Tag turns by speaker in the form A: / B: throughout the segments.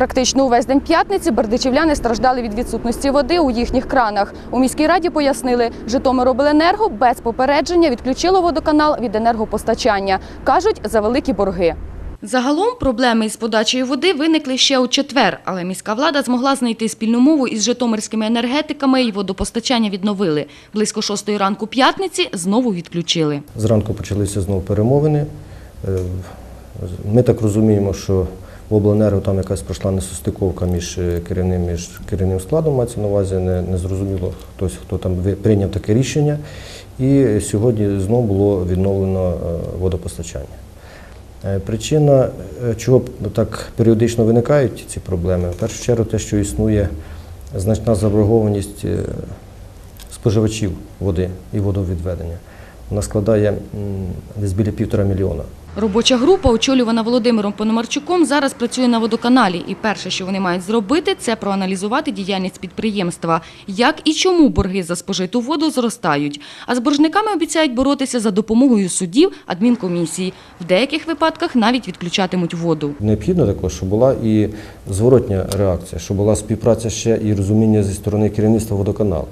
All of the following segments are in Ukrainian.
A: Практично увесь день п'ятниці бердичівляни страждали від відсутності води у їхніх кранах. У міській раді пояснили, Житомиробленерго без попередження відключило водоканал від енергопостачання. Кажуть, за великі борги. Загалом проблеми із подачею води виникли ще у четвер, але міська влада змогла знайти спільну мову із житомирськими енергетиками і водопостачання відновили. Близько шостої ранку п'ятниці знову відключили.
B: Зранку почалися знову перемовини. Е, Ми так розуміємо, що в обленерго там якась пройшла несостиковка між е, керівним, між керівним складом, мається на увазі, не, не зрозуміло хтось, хто там прийняв таке рішення. І сьогодні знову було відновлено е, водопостачання. Е, Причина, чого так періодично виникають ці проблеми, в першу чергу те, що існує значна заборгованість споживачів води і водовідведення. Вона складає десь біля півтора мільйона.
A: Робоча група, очолювана Володимиром Пономарчуком, зараз працює на водоканалі. І перше, що вони мають зробити, це проаналізувати діяльність підприємства, як і чому борги за спожиту воду зростають. А з боржниками обіцяють боротися за допомогою судів, адмінкомісії. В деяких випадках навіть відключатимуть воду.
B: Необхідно також, щоб була і зворотня реакція, щоб була співпраця ще і розуміння зі сторони керівництва водоканалу.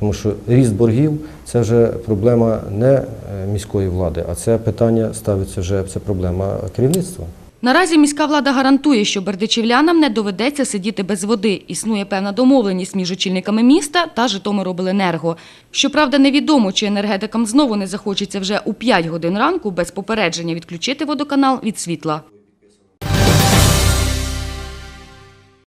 B: Тому що ріст боргів це вже проблема не е, міської влади, а це питання ставиться вже це проблема керівництва.
A: Наразі міська влада гарантує, що бердичівлянам не доведеться сидіти без води. Існує певна домовленість між очільниками міста та Житомиробленерго. Щоправда, невідомо, чи енергетикам знову не захочеться вже у 5 годин ранку без попередження відключити водоканал від світла.